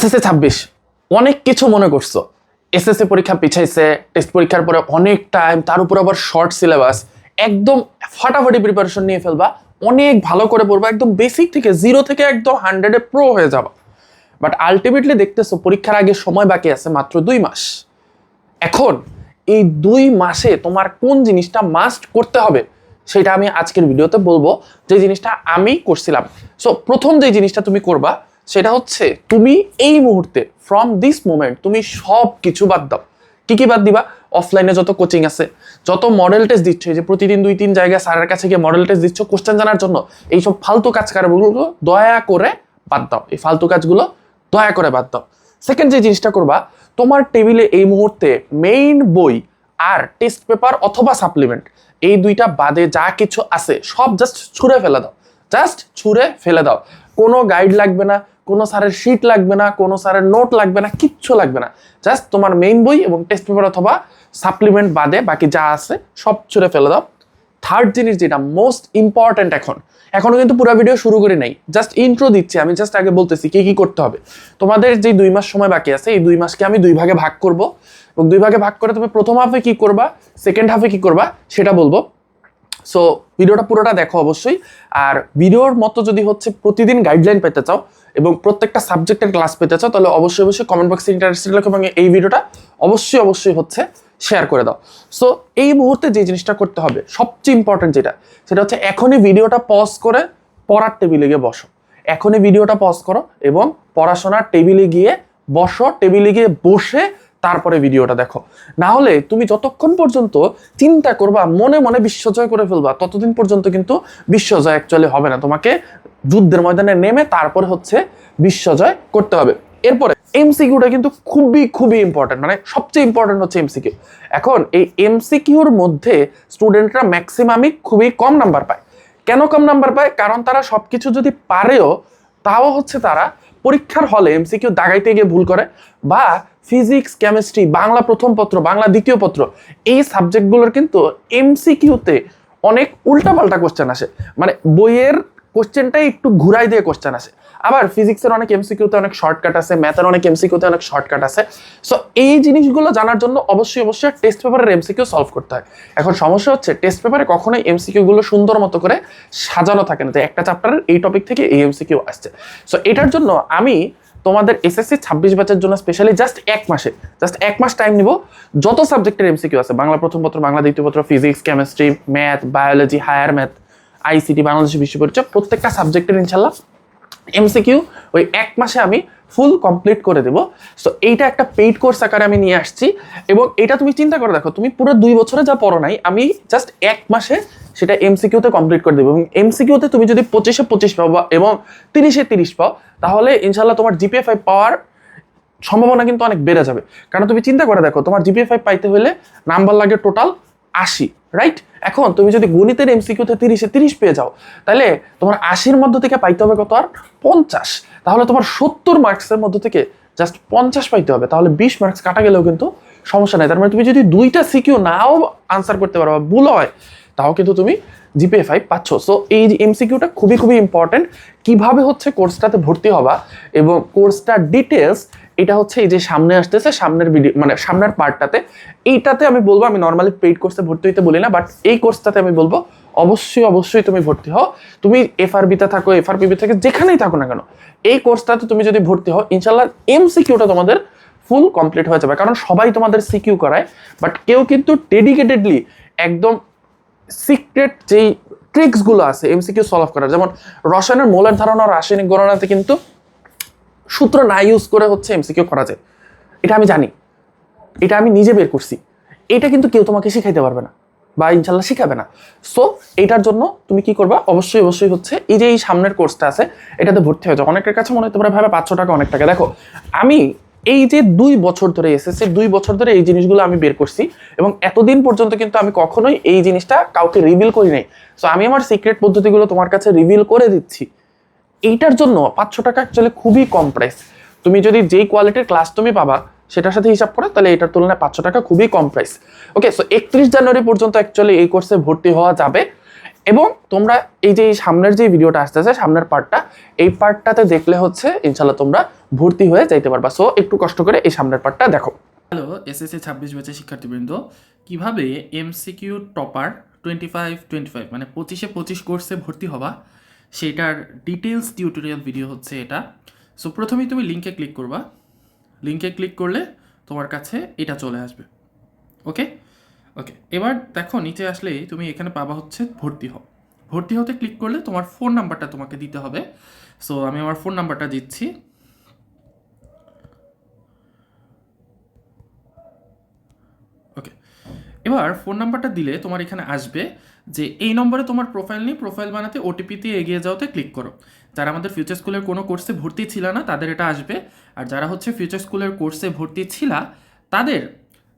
SSC ছাব্বিশ। অনেক কিছু মনে করছ। এসএসসি পরীক্ষা পিছাইছে টেস্ট পরীক্ষার পরে অনেক টাইম তার উপর আবার শর্ট সিলেবাস একদম ফাটাফাটি প্রিপারেশন নিয়ে ফেলবা, অনেক ভালো করে পড়বা, একদম বেসিক থেকে জিরো থেকে একদম হান্ড্রেডে প্রো হয়ে যাবা। বাট আলটিমেটলি দেখতেছো, পরীক্ষার আগে সময় বাকি আছে মাত্র দুই মাস। এখন এই দুই মাসে তোমার কোন জিনিসটা মাস্ট করতে হবে, সেটা আমি আজকের ভিডিওতে বলব। যে জিনিসটা আমি করছিলাম। সো প্রথম যে জিনিসটা তুমি করবা সেটা হচ্ছে তুমি এই মুহূর্তে ফ্রম দিস মোমেন্ট তুমি সব কিছু বাদ দাও। কি কি বাদ দিবা? অফলাইনে যত কোচিং আছে, যত মডেল টেস্ট দিচ্ছ যে প্রতিদিন দুই তিন জায়গায় স্যারের কাছে গিয়ে মডেল টেস্ট দিচ্ছ কোশ্চেন জানার জন্য, এইসব ফালতু কাজ কারগুলো দয়া করে বাদ দাও। এই ফালতু কাজগুলো দয়া করে বাদ দাও। সেকেন্ড যে জিনিসটা করবা, তোমার টেবিলে এই মুহূর্তে মেইন বই আর টেস্ট পেপার অথবা সাপ্লিমেন্ট এই দুইটা বাদে যা কিছু আছে, সব জাস্ট ছুঁড়ে ফেলে দাও। জাস্ট ছুঁড়ে ফেলে দাও। কোনো গাইড লাগবে না, কোনো স্যারের শিট লাগবে না, কোনো স্যারের নোট লাগবে না, কিচ্ছু লাগবে না। জাস্ট তোমার মেইন বই এবং টেস্ট পেপার অথবা সাপ্লিমেন্ট বাদে বাকি যা আছে সব ছুঁড়ে ফেলে দাও। থার্ড জিনিস যেটা মোস্ট ইম্পর্ট্যান্ট এখন, এখনও কিন্তু পুরো ভিডিও শুরু করে নাই। জাস্ট ইন্ট্রো দিচ্ছি, আমি জাস্ট আগে বলতেছি কি কি করতে হবে। তোমাদের যে দুই মাস সময় বাকি আছে, এই দুই মাসকে আমি দুই ভাগে ভাগ করব। এবং দুই ভাগে ভাগ করে তুমি প্রথম হাফে কি করবা সেকেন্ড হাফে কি করবা, সেটা বলব। সো ভিডিওটা পুরোটা দেখো অবশ্যই। আর ভিডিওর মতো যদি হচ্ছে প্রতিদিন গাইডলাইন পেতে চাও এবং প্রত্যেকটা সাবজেক্টের ক্লাস পেতে চাও, তাহলে অবশ্যই অবশ্যই কমেন্ট বক্সে ইন্টারেস্টেড লেখো এবং এই ভিডিওটা অবশ্যই অবশ্যই হচ্ছে শেয়ার করে দাও। সো এই মুহূর্তে যে জিনিসটা করতে হবে, সবচেয়ে ইম্পর্টেন্ট যেটা, সেটা হচ্ছে এখনই ভিডিওটা পজ করে পড়ার টেবিলে গিয়ে বসো। এখনই ভিডিওটা পজ করো এবং পড়াশোনার টেবিলে গিয়ে বসো। টেবিলে গিয়ে বসে তারপরে ভিডিওটা দেখো। না হলে তুমি যতক্ষণ পর্যন্ত চিন্তা করবা, মনে মনে বিশ্বজয় করে ফেলবা, ততদিন পর্যন্ত কিন্তু বিশ্বজয় অ্যাকচুয়ালি হবে না। তোমাকে যুদ্ধের ময়দানে নেমে তারপরে হচ্ছে বিশ্বজয় করতে হবে। এরপরে এমসিকিউটা কিন্তু খুবই খুবই ইম্পর্টেন্ট মানে সবচেয়ে ইম্পর্টেন্ট হচ্ছে এমসিকিউ এখন এই এমসিকিউর মধ্যে স্টুডেন্টরা ম্যাক্সিমামই খুবই কম নাম্বার পায়। কেন কম নাম্বার পায়? কারণ তারা সবকিছু যদি পারেও, তাও হচ্ছে তারা পরীক্ষার হলে এমসিকিউ দাগাইতে গিয়ে ভুল করে বা ফিজিক্স কেমিস্ট্রি বাংলা প্রথম পত্র, বাংলা দ্বিতীয় পত্র, এই সাবজেক্টগুলোর কিন্তু এমসিকিউতে অনেক উল্টাপাল্টা কোশ্চেন আসে। মানে বইয়ের কোশ্চেনটাই একটু ঘুরাই দিয়ে কোশ্চেন আসে। আবার ফিজিক্সের অনেক এমসিকিউতে অনেক শর্টকাট আছে ম্যাথের অনেক এমসিকিউতে অনেক শর্টকাট আছে সো এই জিনিসগুলো জানার জন্য অবশ্যই অবশ্যই টেস্ট পেপারের এমসিকিউ সলভ করতে হয়। এখন সমস্যা হচ্ছে টেস্ট পেপারে কখনোই এমসিকিউ গুলো সুন্দর মতো করে সাজানো থাকে না যে একটা চ্যাপ্টারের এই টপিক থেকে এই এমসিকিউ আসছে। সো এটার জন্য আমি তোমাদের এসএসসি ছাব্বিশ ব্যাচের জন্য স্পেশালি জাস্ট এক মাসে জাস্ট এক মাস টাইম নিব। যত সাবজেক্টের এমসিকিউ আছে, বাংলা প্রথম পত্র, বাংলা দ্বিতীয় পত্র physics chemistry math biology higher math ICT Bangladesh বিশ্ব পরিচয়, প্রত্যেকটা সাবজেক্টের ইনশাল্লাহ এমসিকিউ ওই এক মাসে আমি ফুল কমপ্লিট করে দেবো। সো এইটা একটা পেইড কোর্স আকারে আমি নিয়ে আসছি এবং এটা তুমি চিন্তা করে দেখো, তুমি পুরো দুই বছরে যা পড়ো নাই, আমি জাস্ট এক মাসে সেটা এমসিকিউতে কমপ্লিট করে দেবো। এবং এমসিকিউতে তুমি যদি পঁচিশে পঁচিশ পাও বা এবং তিরিশে তিরিশ পাও, তাহলে ইনশাল্লাহ তোমার জিপিএ ফাইভ পাওয়ার সম্ভাবনা কিন্তু অনেক বেড়ে যাবে। কারণ তুমি চিন্তা করে দেখো, তোমার জিপিএ ফাইভ পাইতে হলে নাম্বার লাগে টোটাল আশি। রাইট এখন তুমি যদি গণিতের এমসিকিউতে তিরিশে তিরিশ পেয়ে যাও, তাহলে তোমার আশির মধ্য থেকে পাইতে হবে কত আর? পঞ্চাশ। তাহলে তোমার সত্তর মার্কসের মধ্য থেকে জাস্ট পঞ্চাশ পাইতে হবে। তাহলে বিশ মার্কস কাটা গেলেও কিন্তু সমস্যা নাই। তার মানে তুমি যদি দুইটা সিকিউ নাও আনসার করতে পারো বা ভুল হয়, তাও কিন্তু তুমি জিপিএ ফাইভ পাচ্ছ। সো এই এমসিকিউটা খুবই খুবই ইম্পর্টেন্ট কীভাবে হচ্ছে কোর্সটাতে ভর্তি হবা এবং কোর্সটার ডিটেলস এটা হচ্ছে এই যে সামনে আসতেছে, সামনের ভিডিও মানে সামনের পার্টটাতে এইটাতে আমি বলব, আমি নর্মালি পেইড কোর্সে ভর্তি হইতে বলি না বাট এই কোর্সটাতে আমি বলব, অবশ্যই অবশ্যই তুমি ভর্তি হও। তুমি এফআরবিতে থাকো এফআরপিবি থেকে যেখানেই থাকো না কেন, এই কোর্সটাতে তুমি যদি ভর্তি হও ইনশাল্লাহ এমসিকিউটা তোমাদের ফুল কমপ্লিট হয়ে যাবে। কারণ সবাই তোমাদের সিকিউ করায় বাট কেউ কিন্তু ডেডিকেটেডলি একদম সিক্রেট যেই ট্রিক্সগুলো আছে এমসিকিউ সলভ করার, যেমন রসায়নের মৌলের ধারণা, রাসায়নিক গণনাতে কিন্তু সূত্র না ইউজ করে হচ্ছে এমসিকিউ করা যায়। এটা আমি জানি। এটা আমি নিজে বের করছি। এটা কিন্তু কেউ তোমাকে শিখাইতে পারবে না বা ইনশাল্লাহ শিখাবে না। সো এটার জন্য তুমি কি করবা? অবশ্যই অবশ্যই হচ্ছে এই যে এই সামনের কোর্সটা আছে, এটাতে ভর্তি হয়ে যাও। অনেকের কাছে মনে হতে পারে ভাবে পাঁচশো টাকা অনেক টাকা। দেখো, আমি এই যে দুই বছর ধরে এসেছে দুই বছর ধরে এই জিনিসগুলো আমি বের করছি এবং এতদিন পর্যন্ত কিন্তু আমি কখনোই এই জিনিসটা কাউকে রিভিল করি নাই। সো আমি আমার সিক্রেট পদ্ধতিগুলো তোমার কাছে রিভিল করে দিচ্ছি। এইটার জন্য পাঁচশো টাকা অ্যাকচুয়ালি খুবই কম প্রাইস তুমি যদি যেই কোয়ালিটির ক্লাস তুমি পাবা, সেটার সাথে হিসাব করে, তাহলে এটার তুলনায় পাঁচশো টাকা খুবই কম প্রাইস ওকে সো একত্রিশ জানুয়ারি পর্যন্ত অ্যাকচুয়ালি এই কোর্সে ভর্তি হওয়া যাবে। এবং তোমরা এই যে সামনের যে ভিডিওটা আসতেছে, সামনের পার্টটা এই পার্টটাতে দেখলে হচ্ছে ইনশাল্লাহ তোমরা ভর্তি হয়ে যাইতে পারবা। সো একটু কষ্ট করে এই সামনের পার্টটা দেখো। হ্যালো এসএসসি ছাব্বিশ ব্যাচের শিক্ষার্থীবৃন্দ, কীভাবে MCQ topper twenty five twenty five মানে পঁচিশে পঁচিশ কোর্সে ভর্তি হবা? সেটার ডিটেলস টিউটোরিয়াল ভিডিও হচ্ছে এটা। সো প্রথমেই তুমি লিঙ্কে ক্লিক করবা। লিঙ্কে ক্লিক করলে তোমার কাছে এটা চলে আসবে। ওকে ওকে এবার দেখো, নিচে আসলে তুমি এখানে পাবা হচ্ছে ভর্তি হও। ভর্তি হতে ক্লিক করলে তোমার ফোন নাম্বারটা তোমাকে দিতে হবে। সো আমি আমার ফোন নাম্বারটা দিচ্ছি ওকে এবার ফোন নাম্বারটা দিলে তোমার এখানে আসবে যে এই নম্বরে তোমার প্রোফাইল নেই প্রোফাইল বানাতে ওটিপিতে এগিয়ে যাওয়াতে ক্লিক করো। যারা আমাদের ফিউচার স্কুলের কোনো কোর্সে ভর্তি ছিল না, তাদের এটা আসবে। আর যারা হচ্ছে ফিউচার স্কুলের কোর্সে ভর্তি ছিলা, তাদের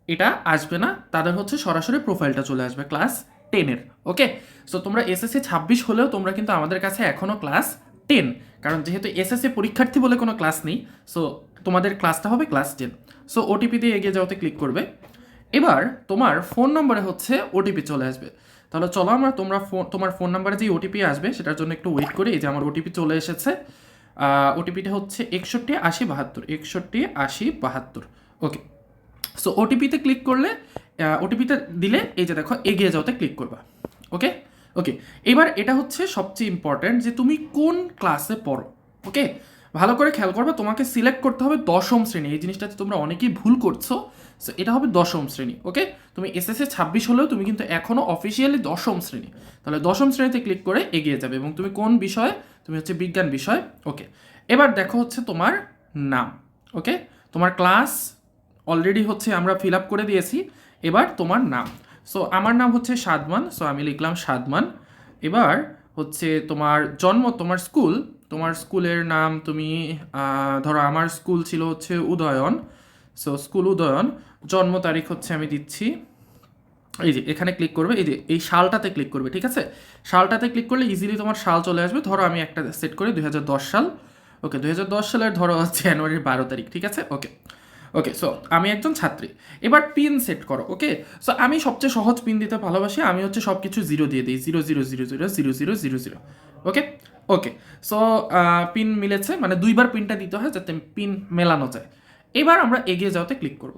এটা আসবে না। তাদের হচ্ছে সরাসরি প্রোফাইলটা চলে আসবে ক্লাস টেনের ওকে সো তোমরা এসএসসি ছাব্বিশ হলেও তোমরা কিন্তু আমাদের কাছে এখনও ক্লাস টেন কারণ যেহেতু এসএসসি পরীক্ষার্থী বলে কোনো ক্লাস নেই সো তোমাদের ক্লাসটা হবে ক্লাস টেন সো ওটিপি দিয়ে এগিয়ে যাওয়াতে ক্লিক করবে। এবার তোমার ফোন নম্বরে হচ্ছে ওটিপি চলে আসবে। তাহলে চলো আমরা তোমরা ফোন তোমার ফোন নাম্বারে যে ওটিপি আসবে, সেটার জন্য একটু ওয়েট করি। এই যে আমার ওটিপি চলে এসেছে। ওটিপিটা হচ্ছে একষট্টি আশি বাহাত্তর। একষট্টি আশি বাহাত্তর। ওকে সো ওটিপিতে ক্লিক করলে ওটিপিতে দিলে, এই যে দেখো, এগিয়ে যাওয়াতে ক্লিক করবা। ওকে ওকে এবার এটা হচ্ছে সবচেয়ে ইম্পর্ট্যান্ট যে তুমি কোন ক্লাসে পড়ো। ওকে ভালো করে খেয়াল করবে, তোমাকে সিলেক্ট করতে হবে দশম শ্রেণি। এই জিনিসটাতে তোমরা অনেকেই ভুল করছ। সো এটা হবে দশম শ্রেণি ওকে তুমি এসএসসি ছাব্বিশ হলেও তুমি কিন্তু এখনও অফিসিয়ালি দশম শ্রেণি। তাহলে দশম শ্রেণীতে ক্লিক করে এগিয়ে যাবে এবং তুমি কোন বিষয়ে? তুমি হচ্ছে বিজ্ঞান বিষয় ওকে এবার দেখো হচ্ছে তোমার নাম ওকে তোমার ক্লাস অলরেডি হচ্ছে আমরা ফিল আপ করে দিয়েছি। এবার তোমার নাম। সো আমার নাম হচ্ছে সাদমান সো আমি লিখলাম সাদমান। এবার হচ্ছে তোমার জন্ম, তোমার স্কুল তোমার স্কুলের নাম তুমি ধরো আমার স্কুল ছিল হচ্ছে উদয়ন। সো স্কুল উদয়ন, জন্ম তারিখ হচ্ছে আমি দিচ্ছি। এই যে, এখানে ক্লিক করবে, এই যে, এই সালটাতে ক্লিক করবে, ঠিক আছে? সালটাতে ক্লিক করলে ইজিলি তোমার সাল চলে আসবে। ধরো আমি একটা সেট করি দু হাজার দশ সাল। ওকে দুই হাজার দশ সালের ধরো জানুয়ারির বারো তারিখ, ঠিক আছে? ওকে ওকে সো আমি একজন ছাত্রী। এবার পিন সেট করো ওকে সো আমি সবচেয়ে সহজ পিন দিতে ভালোবাসি, আমি হচ্ছে সব কিছু জিরো দিয়ে দিই zero zero zero zero zero zero zero zero okay okay so pin মিলেছে মানে দুইবার পিনটা দিতে হয় যাতে পিন মেলানো যায়। এবার আমরা এগিয়ে যাওয়াতে ক্লিক করব।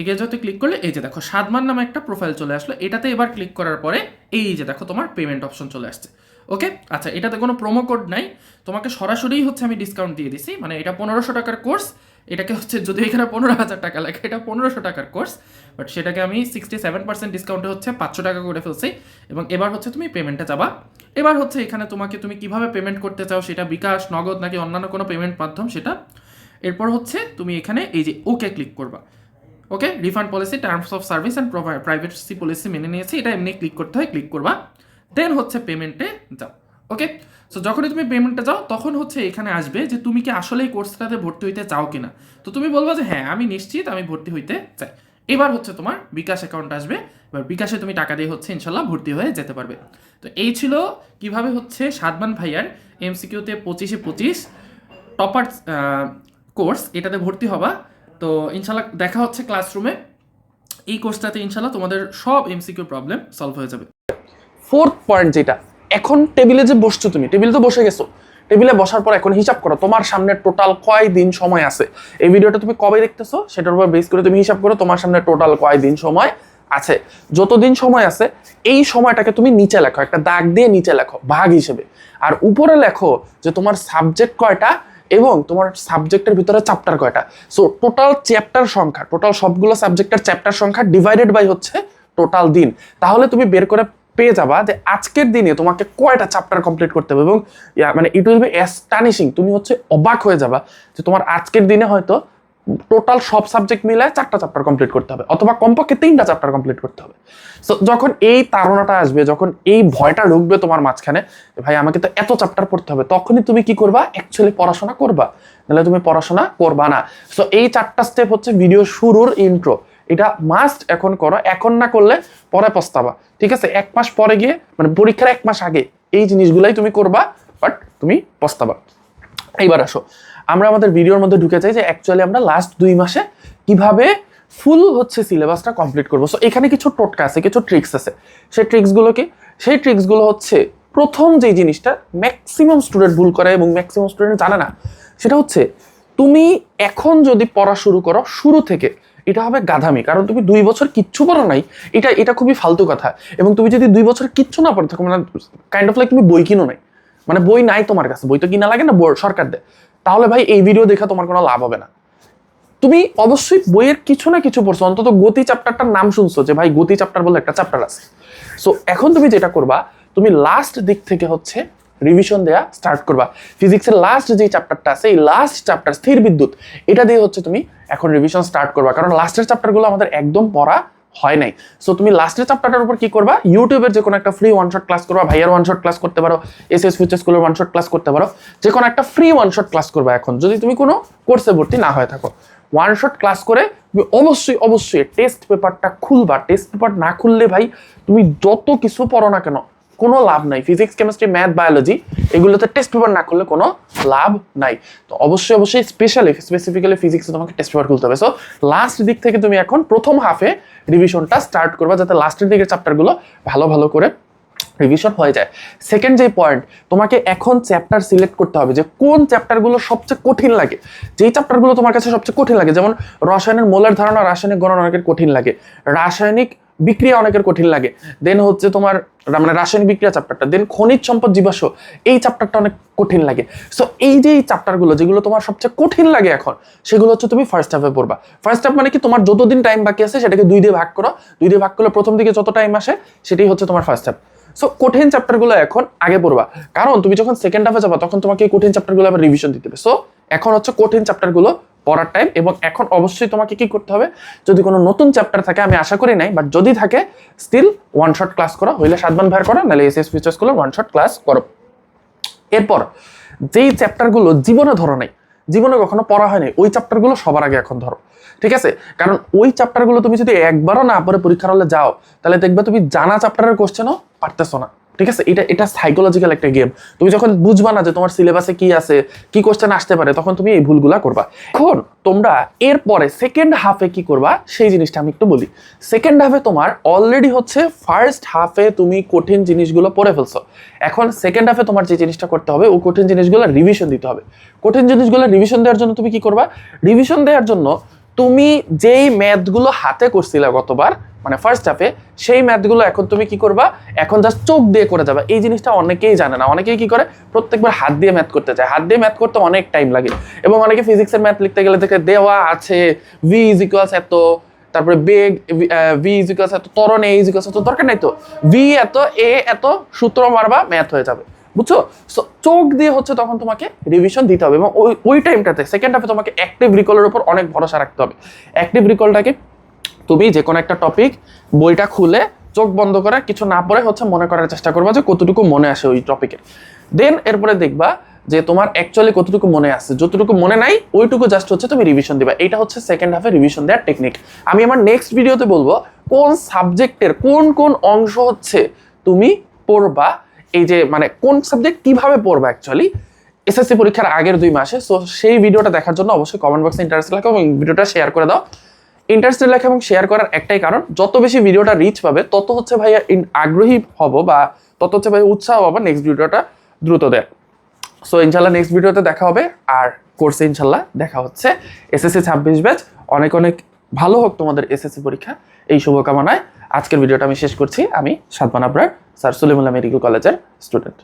এগিয়ে যাওয়াতে ক্লিক করলে এই যে দেখো, সাদমান নামে একটা প্রোফাইল চলে আসলো, এটাতে এবার ক্লিক করার পরে এই যে দেখো, তোমার পেমেন্ট অপশন চলে আসছে। ওকে আচ্ছা এটাতে কোনো প্রোমো কোড নাই। তোমাকে সরাসরি হচ্ছে আমি ডিসকাউন্ট দিয়ে দিছি মানে এটা পনেরোশো টাকার কোর্স এটাকে হচ্ছে যদি এখানে পনেরো হাজার টাকা লাগে, এটা পনেরোশো টাকার কোর্স বাট সেটাকে আমি সিক্সটি সেভেন পার্সেন্ট ডিসকাউন্টে হচ্ছে পাঁচশো টাকা করে ফেলছি, এবং এবার হচ্ছে তুমি পেমেন্টটা যাবা। এবার হচ্ছে এখানে তোমাকে তুমি কীভাবে পেমেন্ট করতে চাও সেটা বিকাশ, নগদ নাকি অন্যান্য কোনো পেমেন্ট মাধ্যম সেটা। এরপর হচ্ছে তুমি এখানে এই যে ওকে ক্লিক করবা। Okay refund policy terms of service and privacy policy মেনে নিয়েছি, এটা এমনি ক্লিক করতে হয় ক্লিক করবা। দেন হচ্ছে পেমেন্টে যাও। ওকে সো যখনই তুমি পেমেন্টে যাও, তখন হচ্ছে এখানে আসবে যে তুমি কি আসলে এই কোর্সটাতে ভর্তি হইতে চাও কিনা। তো তুমি বলবা যে হ্যাঁ আমি নিশ্চিত আমি ভর্তি হইতে চাই। এবার হচ্ছে তোমার বিকাশ অ্যাকাউন্ট আসবে। এবার বিকাশে তুমি টাকা দিয়ে হচ্ছে ইনশাল্লাহ ভর্তি হয়ে যেতে পারবে। তো এই ছিল কীভাবে হচ্ছে সাদমান ভাইয়ার এমসিকিউতে পঁচিশে পঁচিশ টপার কোর্স এটাতে ভর্তি হবা। তো ইনশাল্লাহ দেখা হচ্ছে ক্লাসরুমে এই কোর্সটাতে ইনশাল্লাহ তোমাদের সব এমসিকিউ প্রবলেম সলভ হয়ে যাবে। ফোর্থ পয়েন্ট যেটা, এখন টেবিলে যে বসছো তুমি টেবিলে তো বসে গেছো। টেবিলে বসার পর এখন হিসাব করো, তোমার সামনে টোটাল কয় দিন সময় আছে? এই ভিডিওটা তুমি কবে দেখতেছো? সেটার উপর বেস করে তুমি হিসাব করো, তোমার সামনে টোটাল কয় দিন সময় আছে? যতদিন সময় আছে, এই সময়টাকে তুমি নিচে লেখো, একটা দাগ দিয়ে নিচে লেখো, ভাগ হিসেবে। আর উপরে লেখো যে তোমার সাবজেক্ট কয়টা এবং তোমার সাবজেক্টের ভিতরে চ্যাপ্টার কয়টা। সো টোটাল চ্যাপ্টার সংখ্যা টোটাল সবগুলো সাবজেক্টের চ্যাপ্টার সংখ্যা ডিভাইডেড বাই হচ্ছে টোটাল দিন। তাহলে তুমি বের করে পেয়ে যাবা যে আজকের দিনে তোমাকে কয়টা চ্যাপ্টার কমপ্লিট করতে হবে এবং মানে ইট উইল বি অ্যাস্টানিশিং তুমি হচ্ছে অবাক হয়ে যাবা যে তোমার আজকের দিনে হয়তো টোটাল সব সাবজেক্ট মিলায় চারটা চ্যাপ্টার কমপ্লিট করতে হবে অথবা কমপক্ষে তিনটা চ্যাপ্টার কমপ্লিট করতে হবে। সো যখন এই তাড়নাটা আসবে, যখন এই ভয়টা ঢুকবে তোমার মাঝখানে ভাই, আমাকে তো এত চ্যাপ্টার পড়তে হবে, তখনই তুমি কি করবা? অ্যাকচুয়ালি পড়াশোনা করবা। নাহলে তুমি পড়াশোনা করবা না। সো এই চারটা স্টেপ হচ্ছে ভিডিও শুরুর ইন্ট্রো এটা মাস্ট এখন করো, এখন না করলে পরে পস্তাবা। ঠিক আছে? এক মাস পরে গিয়ে মানে পরীক্ষার এক মাস আগে এই জিনিসগুলাই তুমি করবা বাট তুমি পস্তাবা। এইবার আসো। আমরা আমাদের ভিডিওর মধ্যে ঢুকে চাই যে অ্যাকচুয়ালি আমরা লাস্ট দুই মাসে কীভাবে ফুল হচ্ছে সিলেবাসটা কমপ্লিট করব। সো এখানে কিছু টোটকা আছে, কিছু ট্রিক্স আছে। সেই ট্রিক্সগুলো কি? সেই ট্রিক্সগুলো হচ্ছে প্রথম যেই জিনিসটা ম্যাক্সিমাম স্টুডেন্ট ভুল করে এবং ম্যাক্সিমাম স্টুডেন্ট জানে না, সেটা হচ্ছে তুমি এখন যদি পড়া শুরু করো শুরু থেকে এটা হবে গাধামি, কারণ তুমি দুই বছর কিচ্ছু পড়ো নাই, এটা এটা খুবই ফালতু কথা। এবং তুমি যদি দুই বছর কিচ্ছু না পড়ে থাকো মানে কাইন্ড অফ লাইক তুমি বই কিনো নাই। মানে বই নাই তোমার কাছে, বই তো কিনা লাগে না সরকার দেয় তাহলে ভাই এই ভিডিও দেখে তোমার কোনো লাভ হবে না। তুমি অবশ্যই বইয়ের কিছু না কিছু পড়ছো, অন্তত গতি চ্যাপ্টারটার নাম শুনছো যে ভাই গতি চ্যাপ্টার বলে একটা চ্যাপ্টার আছে। সো এখন তুমি যেটা করবা, তুমি লাস্ট দিক থেকে হচ্ছে রিভিশন দেয়া স্টার্ট করবা। ফিজিক্সের লাস্ট যে চ্যাপ্টারটা আছে, এই লাস্ট চ্যাপ্টার স্থির বিদ্যুৎ, এটা দিয়ে হচ্ছে তুমি এখন রিভিশন স্টার্ট করবা। কারণ লাস্টের চ্যাপ্টারগুলো আমাদের একদম পড়া হয় নাই। সো তুমি লাস্টের চ্যাপ্টারটার উপর কি করবা? ইউটিউবের যে কোনো একটা ফ্রি ওয়ান শট ক্লাস করবা, ভাইয়ার ওয়ান শট ক্লাস করতে পারো এস এস ফিউচার স্কুলের ওয়ান শট ক্লাস করতে পারো যে কোনো একটা ফ্রি ওয়ান শট ক্লাস করবা এখন। যদি তুমি কোনো কোর্সে ভর্তি না হয়ে থাকো ওয়ান শট ক্লাস করে তুমি অবশ্যই অবশ্যই টেস্ট পেপারটা খুলবা। টেস্ট পেপার না খুললে ভাই, তুমি যত কিছু পড়ো না কেন কোনো লাভ নাই। ফিজিক্স কেমিস্ট্রি ম্যাথ বায়োলজি এগুলোতে টেস্ট পেপার না করলে কোনো লাভ নাই। তো অবশ্যই অবশ্যই স্পেশালি স্পেসিফিক্যালি ফিজিক্সে তোমাকে টেস্ট পেপার খুলতে হবে। সো লাস্ট দিক থেকে তুমি এখন প্রথম হাফে রিভিশনটা স্টার্ট করবা, যাতে লাস্টের দিকের চ্যাপ্টারগুলো ভালো ভালো করে রিভিশন হয়ে যায়। সেকেন্ড যে পয়েন্ট তোমাকে এখন চ্যাপ্টার সিলেক্ট করতে হবে যে কোন চ্যাপ্টারগুলো সবচেয়ে কঠিন লাগে। যেই চ্যাপ্টারগুলো তোমার কাছে সবচেয়ে কঠিন লাগে, যেমন রসায়নের মোলের ধারণা, রাসায়নিক গণনা অনেকের কঠিন লাগে। রাসায়নিক বিক্রিয়া অনেকের কঠিন লাগে। দেন হচ্ছে তোমার মানে রাসায়নিক বিক্রিয়া চ্যাপ্টারটা দেন খনিজ সম্পদ জীবাশ্ম, এই চ্যাপ্টারটা অনেক কঠিন লাগে। সো এই যে এই চ্যাপ্টারগুলো যেগুলো তোমার সবচেয়ে কঠিন লাগে এখন, সেগুলো হচ্ছে তুমি ফার্স্ট হাফে পড়বা। ফার্স্ট হাফ মানে কি তোমার যতদিন টাইম বাকি আছে, সেটাকে দুই দিয়ে ভাগ করো। দুই দিয়ে ভাগ করলে প্রথম দিকে যত টাইম আসে, সেটাই হচ্ছে তোমার ফার্স্ট হাফ সো কঠিন চ্যাপ্টারগুলো এখন আগে পড়বা। কারণ তুমি যখন সেকেন্ড হাফে যাবা, তখন তোমাকে কঠিন চ্যাপ্টারগুলো আবার রিভিশন দিতে হবে। সো এখন হচ্ছে কঠিন চ্যাপ্টারগুলো পড়ার টাইম এবং এখন অবশ্যই তোমাকে কি করতে হবে, যদি কোনো নতুন চ্যাপ্টার থাকে, আমি আশা করি নাই বাট যদি থাকে স্টিল ওয়ান শট ক্লাস করো, হইলে সাতবান ভাইয়ের করো, নাহলে এস এস ফিচার স্কুলের ওয়ান শট ক্লাস করো। এরপর, যেই চ্যাপ্টারগুলো জীবনে ধরো নাই, জীবনে কখনো পড়া হয়নি ওই চ্যাপ্টারগুলো সবার আগে এখন ধরো, ঠিক আছে? কারণ ওই চ্যাপ্টারগুলো তুমি যদি একবারও না পরে পরীক্ষার হলে যাও, তাহলে দেখবে তুমি জানা চ্যাপ্টারের কোশ্চেনও পারতেছো না। ঠিক আছে? এটা এটা সাইকোলজিক্যাল একটা গেম তুমি যখন বুঝবা না যে তোমার সিলেবাসে কি আছে, কি কোশ্চেন আসতে পারে, তখন তুমি এই ভুলগুলা করবা। এখন তোমরা এরপরে সেকেন্ড হাফে কি করবা, সেই জিনিসটা আমি একটু বলি। সেকেন্ড হাফে তোমার অলরেডি হচ্ছে ফার্স্ট হাফে তুমি কঠিন জিনিসগুলো পড়ে ফেলছো। এখন সেকেন্ড হাফে তোমার যে জিনিসটা করতে হবে, ও কঠিন জিনিসগুলো রিভিশন দিতে হবে। কঠিন জিনিসগুলো রিভিশন দেওয়ার জন্য তুমি কি করবা? রিভিশন দেওয়ার জন্য তুমি যেই ম্যাথগুলো হাতে করছিলে গতবার মানে ফার্স্ট হাফে সেই ম্যাথগুলো এখন তুমি কি করবা? এখন জাস্ট চোখ দিয়ে করে যাবে। এই জিনিসটা অনেকেই জানে না। অনেকেই কি করে? প্রত্যেকবার হাত দিয়ে ম্যাথ করতে চায়। হাত দিয়ে ম্যাথ করতে অনেক টাইম লাগে। এবং অনেকে ফিজিক্সের ম্যাথ লিখতে গেলে দেখে দেওয়া আছে। ভি ইজ ইকুয়ালস এত। তারপরে বেগ ভি ইজ ইকুয়ালস এত। তরণ এ ইজ ইকুয়ালস এত। দরকার নাই তো। ভি এত এ এত, সূত্র মারবা ম্যাথ হয়ে যাবে। বুঝছ? চোখ দিয়ে হচ্ছে তখন তোমাকে রিভিশন দিতে হবে। এবং ওই ওই টাইমটাতে সেকেন্ড হাফে তোমাকে অ্যাক্টিভ রিকলের উপর অনেক ভরসা রাখতে হবে। অ্যাক্টিভ রিকলটাকে তুমি যে কোনো একটা টপিক বইটা খুলে চোখ বন্ধ করে, কিছু না পড়ে হচ্ছে মনে করার চেষ্টা করবা যে কতটুকু মনে আসে ওই টপিকের দেন এরপরে দেখবা যে তোমার অ্যাকচুয়ালি কতটুকু মনে আছে। যতটুকু মনে নাই, ওইটুকু জাস্ট হচ্ছে তুমি রিভিশন দিবা। এটা হচ্ছে সেকেন্ড হাফে রিভিশন দেওয়ার টেকনিক আমি আমার নেক্সট ভিডিওতে বলব কোন সাবজেক্টের কোন কোন অংশ হচ্ছে তুমি পড়বা। এই যে মানে কোন সাবজেক্ট কীভাবে পড়বা অ্যাকচুয়ালি এসএসসি পরীক্ষার আগের দুই মাসে। সো সেই ভিডিওটা দেখার জন্য অবশ্যই কমেন্ট বক্সে ইন্টারেস্ট লেখো এবং ভিডিওটা শেয়ার করে দাও। ইন্টারেস্টেড লেখা এবং শেয়ার করার একটাই কারণ, যত বেশি ভিডিওটা রিচ পাবে, তত হচ্ছে ভাইয়া আগ্রহী হব বা তত হচ্ছে ভাই উৎসাহ পাবো নেক্সট ভিডিওটা দ্রুত দেয় সো ইনশাল্লাহ নেক্সট ভিডিওতে দেখা হবে আর কোর্সে ইনশাল্লাহ দেখা হচ্ছে এসএসসি ছাব্বিশ ব্যাচ অনেক অনেক ভালো হোক তোমাদের এসএসসি পরীক্ষা। এই শুভকামনায় আজকের ভিডিওটা আমি শেষ করছি। আমি Sadman Abrar, sir Salimullah medical college student